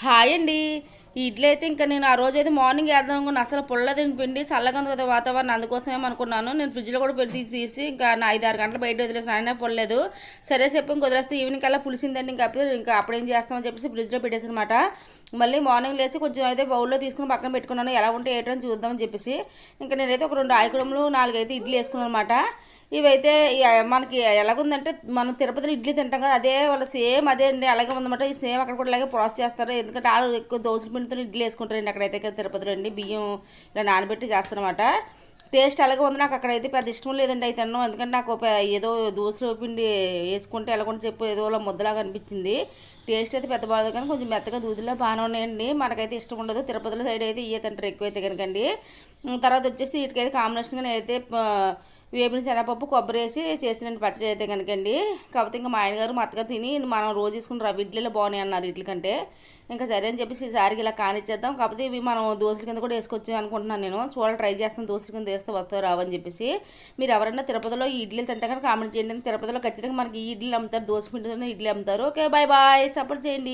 Hi అండి ఈ ఇడ్లీ అయితే ఇంకా నేను ఆ రోజు అయితే మార్నింగ్ వేద్దాం అనుకున్నా. అసలు పుల్ల పిండి చల్లగా ఉంది కదా వాతావరణం అందుకోసమే అనుకున్నాను నేను ఫ్రిడ్జ్లో కూడా పెట్టి తీసి ఇంకా నా ఐదు ఆరు గంటలు బయట వదిలేసిన ఆయన పొల్లలేదు సరే చెప్పి ఇంక వదిలేస్తే ఈవినింగ్ కల్లా పులిసిందండి ఇంకా ఇంకా అప్పుడేం చేస్తామని చెప్పేసి ఫ్రిడ్జ్లో పెట్టేసి అనమాట మళ్ళీ మార్నింగ్ లేసి కొంచెం అయితే బౌల్లో తీసుకుని పక్కన పెట్టుకున్నాను. ఎలా ఉంటే ఏటని చూద్దామని చెప్పేసి. ఇంకా నేనైతే ఒక రెండు ఆయికుడములు నాలుగైతే ఇడ్లీ వేసుకున్నాను అనమాట ఇవైతే మనకి ఎలాగుందంటే మనం తిరుపతిలో ఇడ్లీ తింటాం కదా అదే వాళ్ళ సేమ్ అదే అండి. అలాగే ఉందన్నమాట. సేమ్ అక్కడ కూడా అలాగే ప్రాసెస్ చేస్తారు. ఎందుకంటే ఆ ఎక్కువ దోశలు పిండితో ఇడ్లీ వేసుకుంటారండి అక్కడైతే తిరుపతిలో అండి. బియ్యం ఇలా నానబెట్టి చేస్తారనమాట టేస్ట్ అలాగే ఉంది. నాకు అక్కడైతే పెద్ద ఇష్టం లేదండి అయితే అన్నం. ఎందుకంటే నాకు ఏదో దోశలో పిండి వేసుకుంటే ఎలాగొని చెప్పు ఏదో ముద్దలాగా అనిపించింది. టేస్ట్ అయితే పెద్ద బాధ కానీ కొంచెం మెత్తగా దూదిలో బాగానే ఉన్నాయండి. మనకైతే ఇష్టం ఉండదు. తిరుపతిలో సైడ్ అయితే ఇయ్య తింటారు ఎక్కువైతే కనుకండి. తర్వాత వచ్చేసి వీటికైతే కాంబినేషన్గా నేనైతే వేపిన శనగపప్పు కొబ్బరి వేసి చేసిన పచ్చడి అయితే కనుకండి. కాకపోతే ఇంకా మా ఆయనగారు మా అత్తగారు తిని మనం రోజు తీసుకుని రవి ఇడ్లీలో బాగున్నాయి అన్నారు ఇడ్లీ కంటే. ఇంకా సరే అని చెప్పేసి ఈసారికి ఇలా కానిచ్చేద్దాం. కాకపోతే ఇవి మనం దోశల కింద కూడా వేసుకోవచ్చు అనుకుంటున్నాను నేను. చూడాలి ట్రై చేస్తాను దోశల కింద వేస్తే వస్తావు రావని చెప్పేసి. మీరు ఎవరైనా తిరుపతిలో ఈ ఇడ్లీలు తింటే కనుక కామెంట్ చేయండి. తిరుపతిలో ఖచ్చితంగా మనకి ఈ ఇడ్లీలు అమ్ముతారు దోశ పిండితోనే ఇడ్లీ అమ్ముతారు. ఓకే బాయ్ బాయ్ సపోర్ట్ చేయండి.